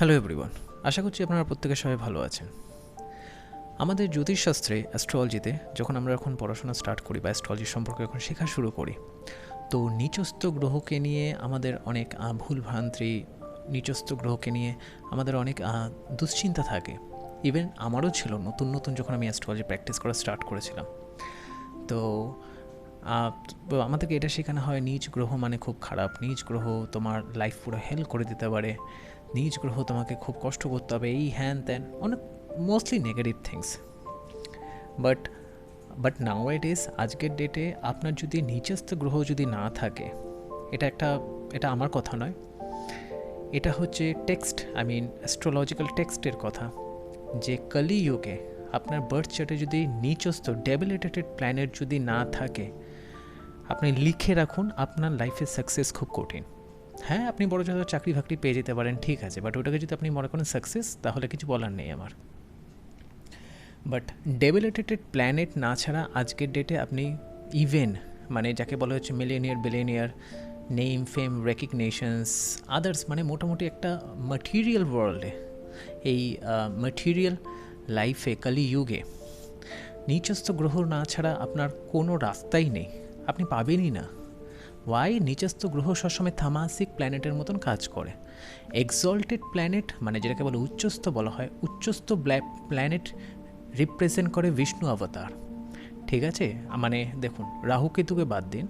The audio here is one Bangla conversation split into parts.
হ্যালো এভরিওয়ান আশা করছি আপনারা প্রত্যেকে সবাই ভালো আছেন। আমাদের জ্যোতিষশাস্ত্রে অ্যাস্ট্রোলজিতে যখন আমরা এখন পড়াশোনা স্টার্ট করি বা অ্যাস্ট্রোলজি সম্পর্কে এখন শেখা শুরু করি, তো নিচস্থ গ্রহকে নিয়ে আমাদের অনেক ভুল ভ্রান্তি নিচস্থ গ্রহকে নিয়ে আমাদের অনেক দুশ্চিন্তা থাকে। ইভেন আমারও ছিল নতুন নতুন যখন আমি অ্যাস্ট্রোলজি প্র্যাকটিস করা স্টার্ট করেছিলাম। তো আমাদেরকে এটা শেখানো হয়, নিজ গ্রহ মানে খুব খারাপ। নিজ গ্রহ তোমার লাইফ পুরো হেল্প করে দিতে পারে। নিজ গ্রহ তোমাকে খুব কষ্ট করতে হবে, এই হ্যান ত্যান, অনেক mostly negative things but but now it is আজকের ডেটে আপনার যদি নিচস্থ গ্রহ যদি না থাকে, এটা একটা, এটা আমার কথা নয়। এটা হচ্ছে টেক্সট আই মিন অ্যাস্ট্রোলজিক্যাল টেক্সটের কথা। যে কলিযুগে আপনার বার্থ চার্টে যদি নিচস্থ ডেবিলিটেটেড প্ল্যানেট যদি না থাকে, আপনি লিখে রাখুন, আপনার লাইফে সাকসেস খুব কঠিন। হ্যাঁ আপনি বড় যত চাকরি ফাকরি পেয়ে যেতে পারেন, ঠিক আছে। বাট ওটাকে যদি আপনি মনে করেন সাকসেস তাহলে কিছু বলার নেই আমার। বাট ডেবিলিটেটেড প্ল্যানেট না ছাড়া আজকের ডেটে আপনি ইভেন মানে যাকে বলা হচ্ছে millionaire billionaire name fame recognitions others মানে মোটামুটি একটা ম্যাটেরিয়াল ওয়ার্ল্ডে এই ম্যাটেরিয়াল লাইফে কলিযুগে, নিচস্থ গ্রহ না ছাড়া আপনার কোনো রাস্তাই নেই। আপনি পাবেনই না। ওয়াই নিচস্থ গ্রহ সবসময় থামাসিক প্ল্যানেটের মতন কাজ করে? এক্সল্টেড প্ল্যানেট মানে যেটাকে বলে উচ্চস্থ বলা হয়। উচ্চস্থ প্ল্যানেট রিপ্রেজেন্ট করে বিষ্ণু অবতার ঠিক আছে? মানে দেখুন, রাহু কেতুকে বাদ দিন।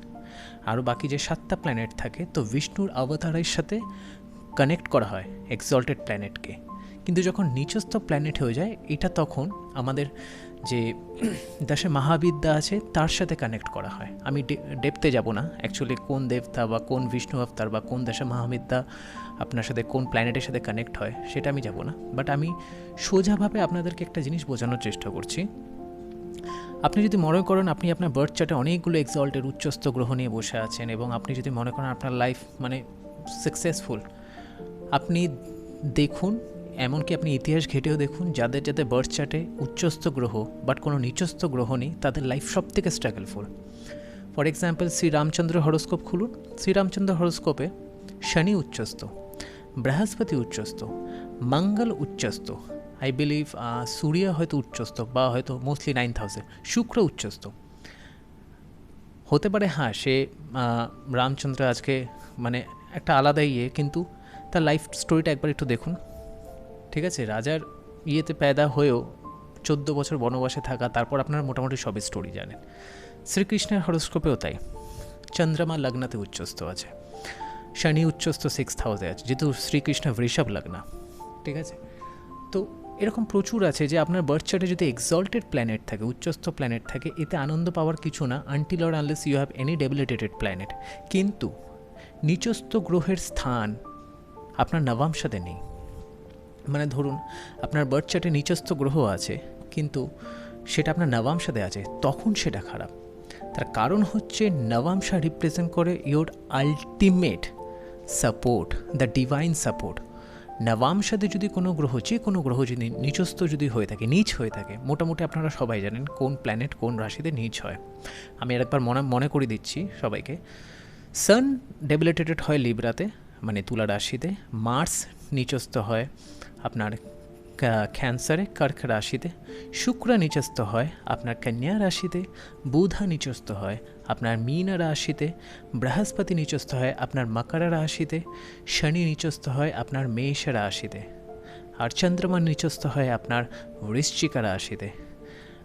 আরও বাকি যে সাতটা প্ল্যানেট থাকে, তো বিষ্ণুর অবতারের সাথে কানেক্ট করা হয় এক্সল্টেড প্ল্যানেটকে কিন্তু যখন নিচস্থ প্ল্যানেট হয়ে যায়, এটা তখন আমাদের যে দেশে মহাবিদ্যা আছে, তার সাথে কানেক্ট করা হয়। আমি ডেপতে যাব না। অ্যাকচুয়ালি কোন দেবতা বা কোন বিষ্ণু অবতার বা কোন দেশে মহাবিদ্যা আপনার সাথে, কোন প্ল্যানেটের সাথে কানেক্ট হয়, সেটা আমি যাব না। বাট আমি সোজাভাবে আপনাদেরকে একটা জিনিস বোঝানোর চেষ্টা করছি। আপনি যদি মনে করেন আপনি আপনার বার্থ চার্টে অনেকগুলো এক্সল্টের উচ্চস্থ গ্রহ নিয়ে বসে আছেন এবং আপনি যদি মনে করেন আপনার লাইফ মানে সাকসেসফুল আপনি দেখুন এমনকি আপনি ইতিহাস ঘেটেও দেখুন, যাদের যাদের বার্থ চার্টে উচ্চস্থ গ্রহ বাট কোনো নিচস্থ গ্রহ নেই, তাদের লাইফ সব থেকে struggleful for example Sriramchandra horoscope খুলুন। শ্রীরামচন্দ্র হরস্কোপে শনি উচ্চস্থ, বৃহস্পতি উচ্চস্থ, মঙ্গল উচ্চস্থ আই বিলিভ সূর্য হয়তো উচ্চস্থ বা হয়তো মোস্টলি নাইন থাউজেন্ড শুক্র উচ্চস্থ। হতে পারে হ্যাঁ সে রামচন্দ্র আজকে মানে একটা আলাদা ইয়ে কিন্তু তার লাইফ স্টোরিটা একবার একটু দেখুন। ঠিক আছে? রাজার ইয়েতে পেদা হয়েও চোদ্দ বছর বনবাসে থাকা, তারপর আপনারা মোটামুটি সবই স্টোরি জানেন। শ্রীকৃষ্ণের হরস্কোপেও তাই। চন্দ্রমা লগ্নাতে উচ্চস্থ আছে। শনি উচ্চস্থ সিক্স হাউসে আছে, যেহেতু শ্রীকৃষ্ণ বৃষভ লগ্না। ঠিক আছে? তো এরকম প্রচুর আছে যে আপনার বার্থ চার্টে যদি এক্সল্টেড প্ল্যানেট থাকে, উচ্চস্থ প্ল্যানেট থাকে, এতে আনন্দ পাওয়ার কিছু না until or unless you have any debilitated planet কিন্তু নিচস্থ গ্রহের স্থান আপনার নবাংশতে নেই। মানে ধরুন, আপনার বার্থ চার্টে নিচস্থ গ্রহ আছে, কিন্তু সেটা আপনার নবাংশাতে আছে, তখন সেটা খারাপ। তার কারণ হচ্ছে নবাংশা রিপ্রেজেন্ট করে your ultimate support the divine support নবাংশাতে যদি কোনো গ্রহ, যে কোনো গ্রহ যদি নিচস্থ যদি হয়ে থাকে, নিচ হয়ে থাকে, মোটামুটি আপনারা সবাই জানেন কোন প্ল্যানেট কোন রাশিতে নিচ হয়। আমি আরেকবার মনে মনে করে দিচ্ছি সবাইকে। সান ডেবিলিটেটেড হয় লিব্রাতে মানে তুলা রাশিতে মার্স নিচস্থ হয় আপনার ক্যান্সারে কর্ক রাশিতে শুক্র নিচস্থ হয় আপনার কন্যা রাশিতে। বুধা নিচস্থ হয় আপনার মীন রাশিতে। বৃহস্পতি নিচস্থ হয় আপনার মকর রাশিতে। শনি নিচস্থ হয় আপনার মেষ রাশিতে। আর চন্দ্রমা নিচস্থ হয় আপনার বৃশ্চিকা রাশিতে।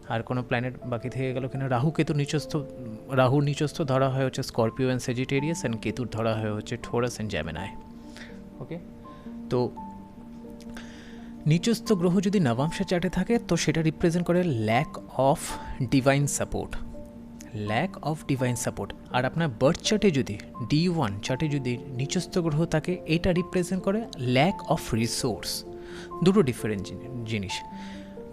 আর কোনো প্ল্যানেট বাকি থেকে গেল কিনা? রাহু কেতু নিচস্থ রাহুর নিচস্থ ধরা হয় হচ্ছে স্করপিও অ্যান্ড সেজিটেরিয়াস অ্যান্ড কেতুর ধরা হয় হচ্ছে ঠোরাস অ্যান্ড জ্যামেনায় ওকে তো নিচস্থ গ্রহ যদি নবাংশা চার্টে থাকে, তো সেটা রিপ্রেজেন্ট করে lack of divine support lack of divine support আর আপনার বার্থ চার্টে যদি ডি ওয়ান চার্টে যদি নিচস্থ গ্রহ থাকে, এটা রিপ্রেজেন্ট করে ল্যাক অফ রিসোর্স দুটো ডিফারেন্ট জিনিস।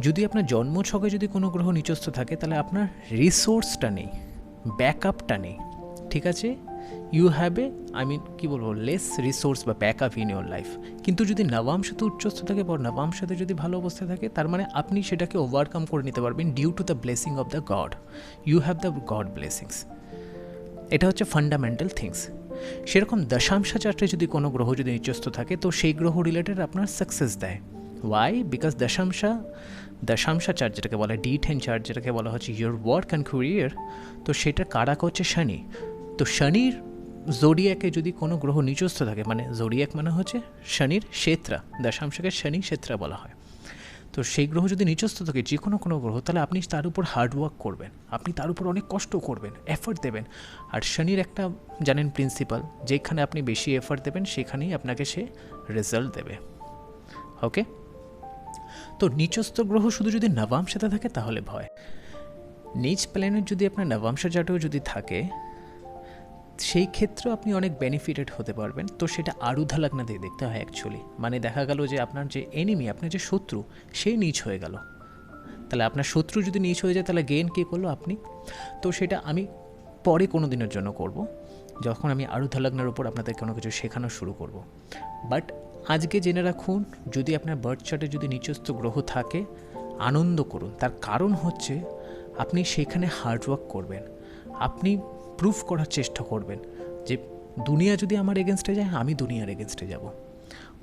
যদি আপনার জন্ম ছকে যদি কোনো গ্রহ নিচস্থ থাকে, তাহলে আপনার রিসোর্সটা নেই ব্যাকআপটা নেই। ঠিক আছে? You have a I mean কী বলব লেস রিসোর্স বা back up in your life কিন্তু যদি নবাংশতে উচ্চস্থ থাকে বা নবাংশতে যদি ভালো অবস্থায় থাকে, তার মানে আপনি সেটাকে ওভারকাম করে নিতে পারবেন due to the blessing of the god you have the god blessings এটা হচ্ছে ফান্ডামেন্টাল থিংস সেরকম দশাংশ যদি কোনো গ্রহ যদি নিচস্থ থাকে, তো সেই গ্রহ রিলেটেড আপনার সাকসেস দেয়। ওয়াই বিকজ দশাংশা দশাংশা চার্ট যেটাকে বলে ডি টেন চার্ট যেটাকে বলা হচ্ছে ইয়োর ওয়ার্ক অ্যান্ড ক্যারিয়ার তো সেটা কারাক হচ্ছে শনি। তো শনির জোডিয়াকে যদি কোনো গ্রহ নিচস্থ থাকে মানে জোডিয়াক মানে হচ্ছে শনির ক্ষেত্রা দশাংশকে শনি ক্ষেত্রা বলা হয়। তো সেই গ্রহ যদি নিচস্থ থাকে, যে কোনো কোনো গ্রহ, তাহলে আপনি তার উপর হার্ডওয়ার্ক করবেন। আপনি তার উপর অনেক কষ্ট করবেন এফর্ট দেবেন। আর শনির একটা, জানেন প্রিন্সিপাল যেখানে আপনি বেশি এফর্ট দেবেন, সেখানেই আপনাকে সে রেজাল্ট দেবে। ওকে তো নিচস্থ গ্রহ শুধু যদি নবাংশাতে থাকে, তাহলে ভয়। নিচ প্ল্যানেট যদি আপনার নবাংশ চাটেও যদি থাকে সেই ক্ষেত্রেও আপনি অনেক বেনিফিটেড হতে পারবেন। তো সেটা আরুধা দিয়ে দেখতে হয় অ্যাকচুয়ালি মানে দেখা গেল যে আপনার যে এনিমি আপনার যে শত্রু, সেই নিচ হয়ে গেল। তাহলে আপনার শত্রু যদি নিচ হয়ে যায়, তাহলে গেন কে করল আপনি? তো সেটা আমি পরে কোনো দিনের জন্য করব। যখন আমি আরুধা লগ্নের উপর আপনাদের কোনো কিছু শেখানো শুরু করব। বাট আজকে জেনে রাখুন, যদি আপনার বার্থ চার্টে যদি নিচস্থ গ্রহ থাকে, আনন্দ করুন। তার কারণ হচ্ছে, আপনি সেখানে হার্ডওয়ার্ক করবেন। আপনি প্রুফ করার চেষ্টা করবেন যে দুনিয়া যদি আমার এগেনস্টে যায়, আমি দুনিয়ার এগেনস্টে যাব।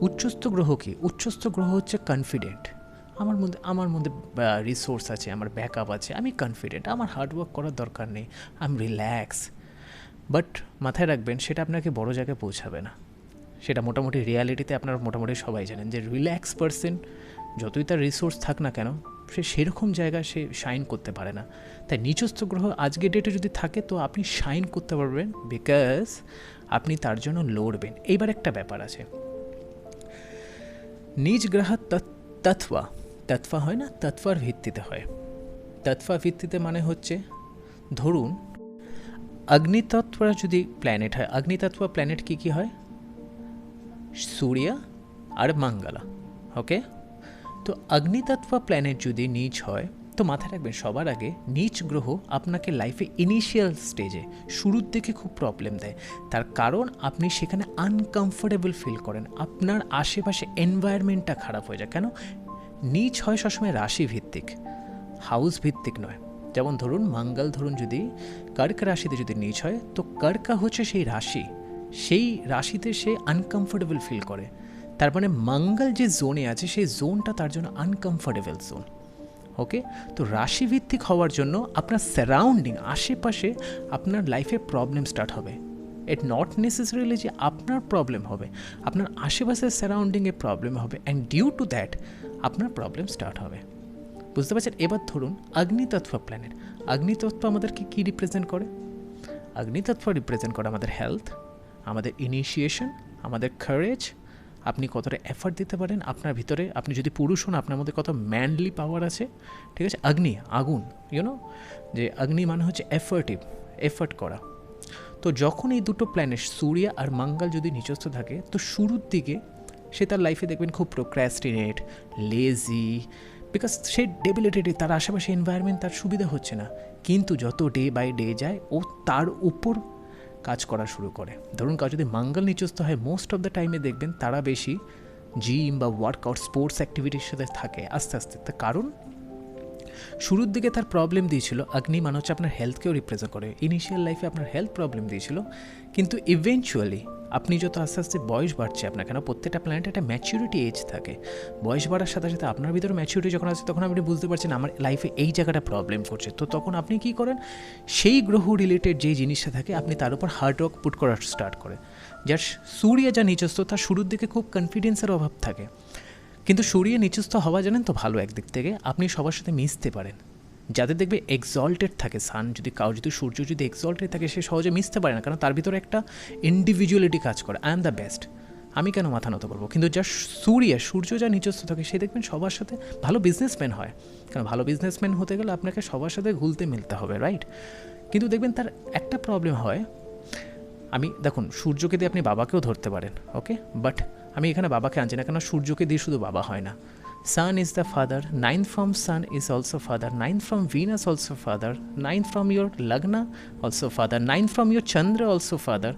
উচ্চস্থ গ্রহ কি? উচ্চস্থ গ্রহ হচ্ছে কনফিডেন্ট আমার মধ্যে আমার মধ্যে রিসোর্স আছে, আমার ব্যাকআপ আছে, আমি কনফিডেন্ট আমার হার্ডওয়ার্ক করার দরকার নেই আই এম রিল্যাক্স বাট মাথায় রাখবেন, সেটা আপনাকে বড় জায়গায় পৌঁছাবে না। সেটা মোটামুটি রিয়ালিটিতে আপনারা মোটামুটি সবাই জানেন যে রিল্যাক্স পারসন যতই তার রিসোর্স থাক না কেন সে সেরকম জায়গায় সে শাইন করতে পারে না। তাই নিচস্থ গ্রহ আজকে ডেটে যদি থাকে, তো আপনি শাইন করতে পারবেন বিকজ আপনি তার জন্য লড়বেন। এইবার একটা ব্যাপার আছে। নিজ গ্রহ তৎফা তৎফা হয় না? তৎফার ভিত্তিতে হয়। তৎফা ভিত্তিতে মানে হচ্ছে, ধরুন অগ্নিতত্ত্বরা যদি প্ল্যানেট হয় অগ্নিতত্ত্ব প্ল্যানেট কী কী হয়? সূর্য আর মঙ্গলা ওকে তো অগ্নিতত্ত্ব প্ল্যানেট যদি নিচ হয়, তো মাথায় রাখবেন সবার আগে নিচ গ্রহ আপনাকে লাইফে ইনিশিয়াল স্টেজে শুরুর দিকে খুব প্রবলেম দেয়। তার কারণ আপনি সেখানে আনকমফোর্টেবল ফিল করেন। আপনার আশেপাশে এনভায়রনমেন্টটা খারাপ হয়ে যায়। কেন? নিচ হয় সবসময় রাশি ভিত্তিক হাউস ভিত্তিক নয়। যেমন ধরুন, মঙ্গল ধরুন যদি, কর্ক রাশিতে যদি নিচ হয়, তো কর্কা হচ্ছে সেই রাশি। সেই রাশিতে সে আনকমফোর্টেবল ফিল করে। তার মানে মঙ্গল যে জোনে আছে, সেই জোনটা তার জন্য আনকমফোর্টেবল জোন ওকে তো রাশিভিত্তিক হওয়ার জন্য আপনার সারাউন্ডিং আশেপাশে আপনার লাইফে প্রবলেম স্টার্ট হবে। ইট নট নেসেসারিলি যে আপনার প্রবলেম হবে, আপনার আশেপাশের সারাউন্ডিংয়ে প্রবলেম হবে অ্যান্ড ডিউ টু দ্যাট আপনার প্রবলেম স্টার্ট হবে। বুঝতে পারছেন? এবার ধরুন অগ্নিতত্ত্ব প্ল্যানেট অগ্নিতত্ত্ব আমাদেরকে কী রিপ্রেজেন্ট করে? অগ্নিতত্ত্ব রিপ্রেজেন্ট করে আমাদের হেলথ আমাদের ইনিশিয়েশন আমাদের কারেজ আপনি কতটা এফার্ট দিতে পারেন আপনার ভিতরে? আপনি যদি পুরুষ হন, আপনার মধ্যে কত ম্যানলি পাওয়ার আছে? ঠিক আছে? অগ্নি আগুন ইউনো যে অগ্নি মানে হচ্ছে এফার্টিভ এফার্ট করা। তো যখন এই দুটো প্ল্যানেট সূর্য আর মঙ্গল যদি নিচস্থ থাকে, তো শুরুর দিকে সে তার লাইফে দেখবেন খুব প্রোক্র্যাস্টিনেট লেজি বিকজ সে ডেবিলিটেড তার আশেপাশে এনভায়রনমেন্ট তার সুবিধা হচ্ছে না। কিন্তু যত ডে বাই ডে যায়, ও তার উপর কাজ করা শুরু করে। ধরুন কাউ যদি মাঙ্গল নিচস্থ হয় মোস্ট অফ দ্য টাইমে দেখবেন তারা বেশি জিম বা ওয়ার্কআউট স্পোর্টস অ্যাক্টিভিটির সাথে থাকে, আস্তে আস্তে। তার কারণ শুরুর দিকে তার প্রবলেম দিয়েছিল অগ্নি মানে হচ্ছে আপনার হেলথকেও রিপ্রেজেন্ট করে। ইনিশিয়াল লাইফে আপনার হেলথ প্রবলেম দিয়েছিল, কিন্তু ইভেনচুয়ালি আপনি যত আস্তে আস্তে বয়স বাড়ছে আপনার কেন, প্রত্যেকটা প্ল্যানেট একটা ম্যাচিউরিটি এজ থাকে। বয়স বাড়ার সাথে সাথে আপনার ভিতরে ম্যাচিউরিটি যখন আসছে, তখন আপনি বুঝতে পারছেন আমার লাইফে এই জায়গাটা প্রবলেম করছে। তো তখন আপনি কি করেন, সেই গ্রহ রিলেটেড যে জিনিসটা থাকে, আপনি তার উপর হার্ডওয়ার্ক পুট করা স্টার্ট করে যার সূর্য যা নিজস্ব, তার শুরুর দিকে খুব কনফিডেন্সের অভাব থাকে। কিন্তু সূর্য নিচস্থ হওয়া জানেন তো ভালো একদিক থেকে? আপনি সবার সাথে মিশতে পারেন। যাদের দেখবে এক্সল্টেড থাকে সান যদি কাউ, যদি সূর্য যদি এক্সল্টেড থাকে, সে সহজে মিশতে পারে না, কারণ তার ভিতরে একটা ইন্ডিভিজুয়ালিটি কাজ করে। আই এম দ্য বেস্ট আমি কেন মাথা নত করব? কিন্তু যা সূর্য সূর্য যা নিচস্থ থাকে, সে দেখবেন সবার সাথে ভালো বিজনেসম্যান হয়। কারণ ভালো বিজনেসম্যান হতে গেলে আপনাকে সবার সাথে ঘুলতে মিলতে হবে রাইট কিন্তু দেখবেন তার একটা প্রবলেম হয়। আমি, দেখুন, সূর্যকে দিয়ে আপনি বাবাকেও ধরতে পারেন ওকে বাট আমি এখানে বাবাকে আনছি না কেন সূর্যকে দিয়ে শুধু বাবা হয় না। Sun is the father nine from Sun is also father nine from Venus also father nine from your lagna also father nine from your Chandra also father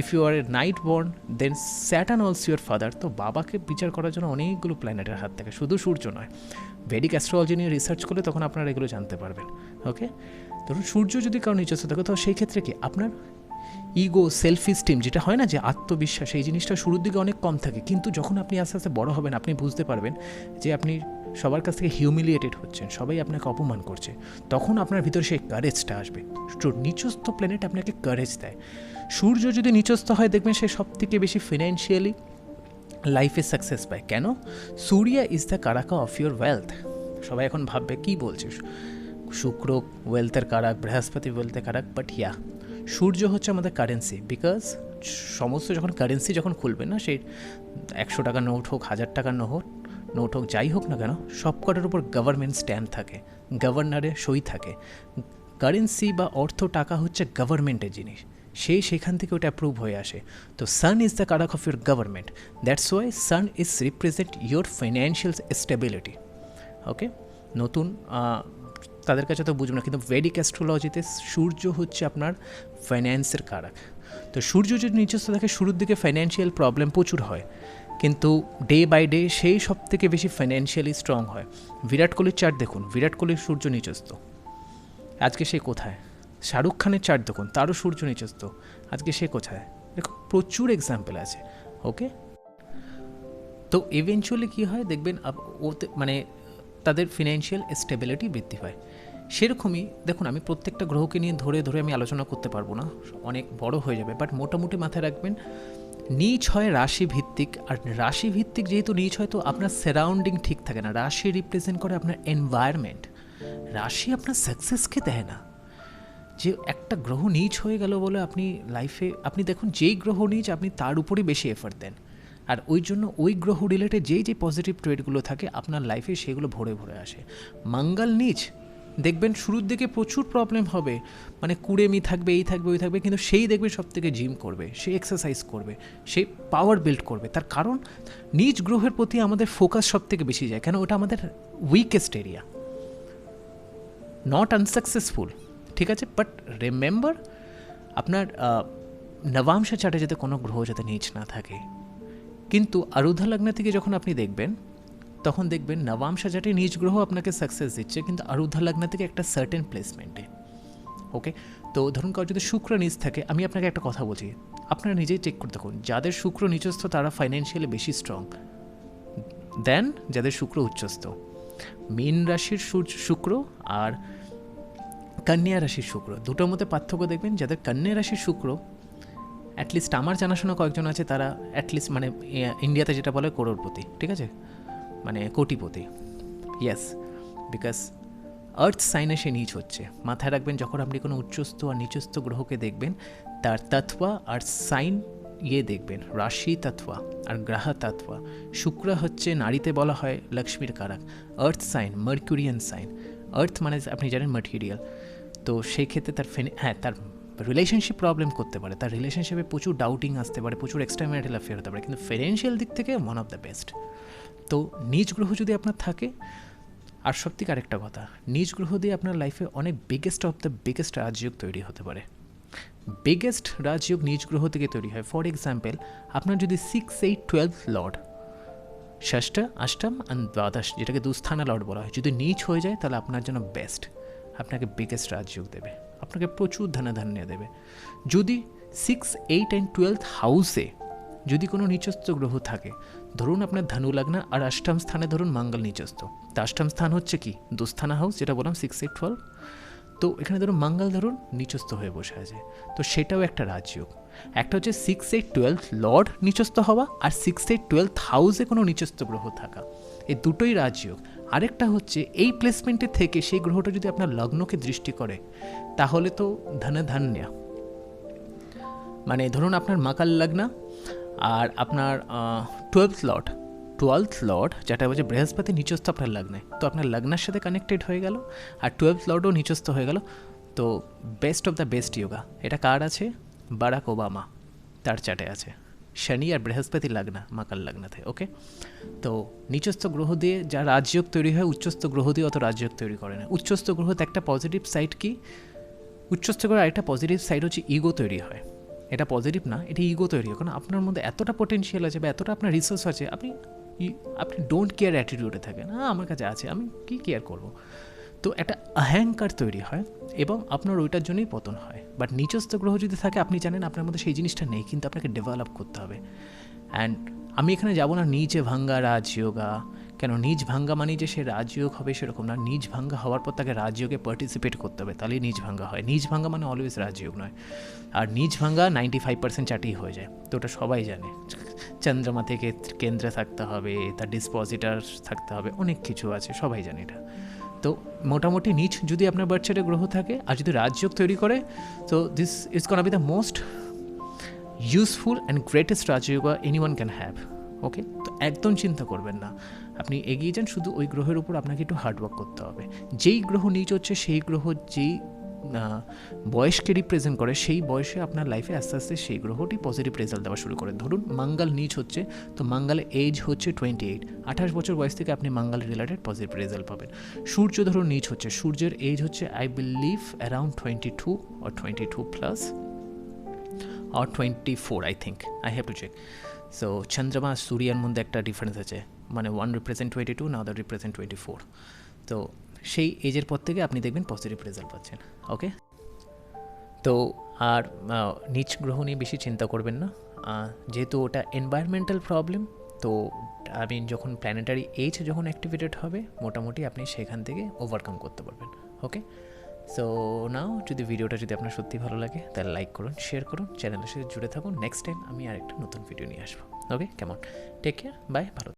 if you are a night born then Saturn also your father তো বাবাকে বিচার করার জন্য অনেকগুলো প্ল্যানেটের হাত থাকে, শুধু সূর্য নয়। ভেডিক অ্যাস্ট্রোলজি নিয়ে রিসার্চ করলে তখন আপনারা এগুলো জানতে পারবেন ওকে ধরুন সূর্য যদি কারও নিচস্থ থাকে, তো সেই ক্ষেত্রে কি আপনার ইগো সেলফ স্টিম যেটা হয় না যে আত্মবিশ্বাস, এই জিনিসটা শুরুর দিকে অনেক কম থাকে। কিন্তু যখন আপনি আস্তে আস্তে বড় হবেন, আপনি বুঝতে পারবেন যে আপনি সবার কাছ থেকে হিউমিলিয়েটেড হচ্ছেন, সবাই আপনাকে অপমান করছে, তখন আপনার ভিতরে সেই কারেজটা আসবে। নিচস্থ প্ল্যানেট আপনাকে কারেজ দেয়। সূর্য যদি নিচস্থ হয়, দেখবেন সে সব থেকে বেশি ফিনান্সিয়ালি লাইফে সাকসেস পায়। কেন? Surya is the karaka of your wealth সবাই এখন ভাববে, কী বলছিস শুক্র ওয়েলথের কারাক, বৃহস্পতি ওয়েলথের কারাক বাট ইয়া সূর্য হচ্ছে আমাদের কারেন্সি বিকজ সমস্ত যখন কারেন্সি যখন খুলবে না, সেই একশো টাকার নোট হোক, হাজার টাকার নোট নোট হোক, যাই হোক না কেন সব কটার উপর গভর্নমেন্ট স্ট্যাম্প থাকে গভর্নরের সই থাকে। কারেন্সি বা অর্থ টাকা হচ্ছে গভর্নমেন্টের জিনিস সেই সেখান থেকে ওটা অ্যাপ্রুভ হয়ে আসে। তো Sun is the karak of your government that's why Sun is represent your financial stability okay নতুন তাদের কাছে তো বুঝব না, কিন্তু ভেডিক অ্যাস্ট্রোলজিতে সূর্য হচ্ছে আপনার ফাইন্যান্সের কারাক। তো সূর্য যদি নিজস্ব থাকে শুরুর দিকে ফাইন্যান্সিয়াল প্রবলেম প্রচুর হয়, কিন্তু ডে বাই ডে সেই সব থেকে বেশি ফাইন্যান্সিয়ালি স্ট্রং হয়। বিরাট কোহলির চার্ট দেখুন, বিরাট কোহলির সূর্য নিচস্ত আজকে সে কোথায়? শাহরুখ খানের চার্ট দেখুন, তারও সূর্য নিচস্ত আজকে সে কোথায়? দেখুন, প্রচুর এক্সাম্পল আছে ওকে তো ইভেনচুয়ালি কী হয়? দেখবেন মানে তাদের ফিনান্সিয়াল স্টেবিলিটি বৃদ্ধি পায়। সেরকমই, দেখুন, আমি প্রত্যেকটা গ্রহকে নিয়ে ধরে ধরে আমি আলোচনা করতে পারব না, অনেক বড় হয়ে যাবে বাট মোটামুটি মাথায় রাখবেন, নিচ হয় রাশি ভিত্তিক আর রাশি ভিত্তিক যেহেতু নিচ হয়, তো আপনার সারাউন্ডিং ঠিক থাকে না, রাশি রিপ্রেজেন্ট করে আপনার এনভায়রনমেন্ট রাশি আপনার সাকসেসকে দেয় না, যে একটা গ্রহ নিচ হয়ে গেল বলে আপনি লাইফে আপনি দেখুন, যেই গ্রহ নিচ, আপনি তার উপরেই বেশি এফার্ট দেন, আর ওই জন্য ওই গ্রহ রিলেটেড যেই যে পজিটিভ ট্রেডগুলো থাকে, আপনার লাইফে সেগুলো ভরে ভরে আসে, মঙ্গল নিচ দেখবেন শুরুর দিকে প্রচুর প্রবলেম হবে। মানে কুড়েমি থাকবে, এই থাকবে, ওই থাকবে, কিন্তু সেই দেখবে সব থেকে জিম করবে, সে এক্সারসাইজ করবে, সে পাওয়ার বিল্ড করবে। তার কারণ, নিজ গ্রহের প্রতি আমাদের ফোকাস সব থেকে বেশি যায়। কেন? ওটা আমাদের উইকেস্ট এরিয়া নট আনসাকসেসফুল ঠিক আছে? বাট রিমেম্বার আপনার নবাংশ চাটে যাতে কোনো গ্রহ যাতে নিচ না থাকে। কিন্তু আরুধা লগ্ন থেকে যখন আপনি দেখবেন তখন দেখবেন নবাম সাজাটে নিজ গ্রহ আপনাকে সাকসেস দিচ্ছে, কিন্তু আরুধা লগ্ন থেকে একটা সার্টেন প্লেসমেন্টে ওকে তো ধরুন কারও যদি শুক্র নিচ থাকে, আমি আপনাকে একটা কথা বলছি। আপনারা নিজেই চেক করতে থাকুন যাদের শুক্র নিচস্থ, তারা ফাইন্যান্সিয়ালি বেশি স্ট্রং দেন যাদের শুক্র উচ্চস্থ। মীন রাশির শুক্র আর কন্যা রাশির শুক্র, দুটোর মধ্যে পার্থক্য দেখবেন, যাদের কন্যা রাশির শুক্র অ্যাটলিস্ট আমার জানাশোনা কয়েকজন আছে, তারা অ্যাটলিস্ট মানে ইন্ডিয়াতে যেটা বলে করোড়পতি ঠিক আছে? মানে কোটিপতি। ইয়েস বিকজ আর্থ সাইনে সে নিচ হচ্ছে। মাথায় রাখবেন, যখন আপনি কোনো উচ্চস্থ আর নিচস্থ গ্রহকে দেখবেন, তার তত্ত্বা আর সাইন ইয়ে দেখবেন, রাশি তত্ত্বা আর গ্রাহ তত্ত্বা। শুক্র হচ্ছে নারীতে বলা হয় লক্ষ্মীর কারাক। আর্থ সাইন মার্কুরিয়ান সাইন আর্থ মানে আপনি জানেন মাটেরিয়াল তো সেই ক্ষেত্রে তার হ্যাঁ তার রিলেশনশিপ প্রবলেম করতে পারে। তার রিলেশনশিপে প্রচুর ডাউটিং আসতে পারে, প্রচুর এক্সট্রা ম্যারিটাল অ্যাফেয়ার হতে পারে। কিন্তু ফিনান্সিয়াল দিক থেকে ওয়ান অফ দ্য বেস্ট তো নিজ গ্রহ যদি আপনার থাকে, আর সত্যি আরেকটা কথা, নিজ গ্রহ দিয়ে আপনার লাইফে অনেক biggest of the biggest Rajyoga তৈরি হতে পারে। বিগেস্ট রাজযোগ নিজ গ্রহ থেকে তৈরি হয়। ফর এক্সাম্পল আপনার যদি সিক্স এইট টুয়েলভ লর্ড ষষ্ঠ, অষ্টম অ্যান্ড দ্বাদশ যেটাকে দুস্থানা লর্ড বলা হয়, যদি নিচ হয়ে যায়, তাহলে আপনার জন্য বেস্ট আপনাকে বিগেস্ট রাজযোগ দেবে। আপনাকে প্রচুর ধনাধান্য দেবে। যদি সিক্স এইট অ্যান্ড টুয়েলভ হাউসে যদি কোনো নিচস্থ গ্রহ থাকে, ধরুন আপনার ধনু লগ্ন আর অষ্টম স্থানে ধরুন মঙ্গল নিচস্থ। তা অষ্টম স্থান হচ্ছে কি? দুস্থানা হাউস যেটা বললাম সিক্স এইট টুয়েলভ তো এখানে ধরুন মঙ্গল ধরুন নিচস্থ হয়ে বসে আছে। তো সেটাও একটা রাজযোগ। একটা হচ্ছে সিক্স এইট টুয়েলভ লর্ড নিচস্থ হওয়া আর সিক্স এইট টুয়েলভ হাউসে কোনো নিচস্থ গ্রহ থাকা। এই দুটোই রাজযোগ। আরেকটা হচ্ছে এই প্লেসমেন্টে থেকে সেই গ্রহটা যদি আপনার লগ্নকে দৃষ্টি করে, তাহলে তো ধনে ধান্য মানে ধরুন আপনার মাকাল লগ্না আর আপনার টুয়েলভ স্লট টুয়েলথ লর্ড যেটা হচ্ছে বৃহস্পতি নিচস্থ আপনার লগ্নে। তো আপনার লগ্নের সাথে কানেক্টেড হয়ে গেল আর টুয়েলভ লর্ডও নিচস্থ হয়ে গেল। তো best of the best yoga এটা কার আছে? বারাক ওবামা, তার চাটে আছে। শনি আর বৃহস্পতি লগ্না মাকাল লগ্নাতে ওকে তো নিচস্থ গ্রহ দিয়ে যা রাজযোগ তৈরি হয়, উচ্চস্থ গ্রহ দিয়ে অত রাজযোগ তৈরি করে না। উচ্চস্থ গ্রহতে একটা পজিটিভ সাইড কি? উচ্চস্থ গ্রহের আরেকটা পজিটিভ সাইড হচ্ছে ইগো তৈরি হয়। এটা পজিটিভ না, এটা ইগো তৈরি হয়। কারণ আপনার মধ্যে এতটা পোটেন্সিয়াল আছে বা এতটা আপনার রিসোর্স আছে, আপনি আপনি ডোন্ট কেয়ার অ্যাটিটিউডে থাকেন। হ্যাঁ আমার কাছে আছে, আমি কী কেয়ার করব? তো একটা অহংকার তৈরি হয় এবং আপনার ওইটার জন্যই পতন হয়। বাট নিচস্থ গ্রহ যদি থাকে, আপনি জানেন আপনার মধ্যে সেই জিনিসটা নেই, কিন্তু আপনাকে ডেভেলপ করতে হবে। অ্যান্ড আমি এখানে যাব না, নিচে ভাঙ্গা রাজযোগা কেন নিজ ভাঙ্গা মানে যে সে রাজযোগ হবে সেরকম না। নিজ ভাঙ্গা হওয়ার পর তাকে রাজযোগে পার্টিসিপেট করতে হবে, তাহলেই নিজ ভাঙ্গা হয়। নিজ ভাঙ্গা মানে অলওয়েজ রাজযোগ নয়। আর নিজ ভাঙ্গা নাইনটি ফাইভ পার্সেন্ট চাটেই হয়ে যায়। তো ওটা সবাই জানে। চন্দ্রমা থেকে কেন্দ্রে থাকতে হবে, তার ডিসপোজিটার থাকতে হবে, অনেক কিছু আছে, সবাই জানে এটা। তো মোটামুটি নিচ যদি আপনার বার্থচার্টে গ্রহ থাকে আর যদি রাজযোগ তৈরি করে, তো this is can be the most useful and greatest Rajyoga anyone can have okay তো একদম চিন্তা করবেন না। আপনি এগিয়ে যান, শুধু ওই গ্রহের উপর আপনাকে একটু হার্ডওয়ার্ক করতে হবে। যেই গ্রহ নিচ হচ্ছে, সেই গ্রহ যেই বয়সকে রিপ্রেজেন্ট করে, সেই বয়সে আপনার লাইফে আস্তে আস্তে সেই গ্রহটি পজিটিভ রেজাল্ট দেওয়া শুরু করে। ধরুন মাঙ্গাল নিচ হচ্ছে, তো মঙ্গলের এজ হচ্ছে টোয়েন্টি এইট আঠাশ বছর বয়স থেকে আপনি মাঙ্গাল রিলেটেড পজিটিভ রেজাল্ট পাবেন। সূর্য ধরুন নিচ হচ্ছে, সূর্যের এজ হচ্ছে I believe around twenty two or twenty two plus or twenty four I think I have to check so চন্দ্রমা সূর্যের মধ্যে একটা ডিফারেন্স আছে। মানে ওয়ান রিপ্রেজেন্ট টোয়েন্টি টু না রিপ্রেজেন্ট টোয়েন্টি ফোর তো, সেই এজের পর থেকে আপনি দেখবেন পজিটিভ রেজাল্ট পাচ্ছেন ওকে তো, আর নিচ গ্রহ নিয়ে বেশি চিন্তা করবেন না। যেহেতু ওটা এনভায়রনমেন্টাল প্রবলেম তো আমি যখন প্ল্যানেটারি এজ যখন অ্যাক্টিভেটেড হবে, মোটামুটি আপনি সেখান থেকে ওভারকাম করতে পারবেন ওকে সো নাও যদি ভিডিওটা যদি আপনার সত্যি ভালো লাগে, তাহলে লাইক করুন শেয়ার করুন চ্যানেলের সাথে জুড়ে থাকুন। নেক্সট টাইম আমি আরেকটা নতুন ভিডিও নিয়ে আসব। ওকে কেমন টেক কেয়ার বাই ভালো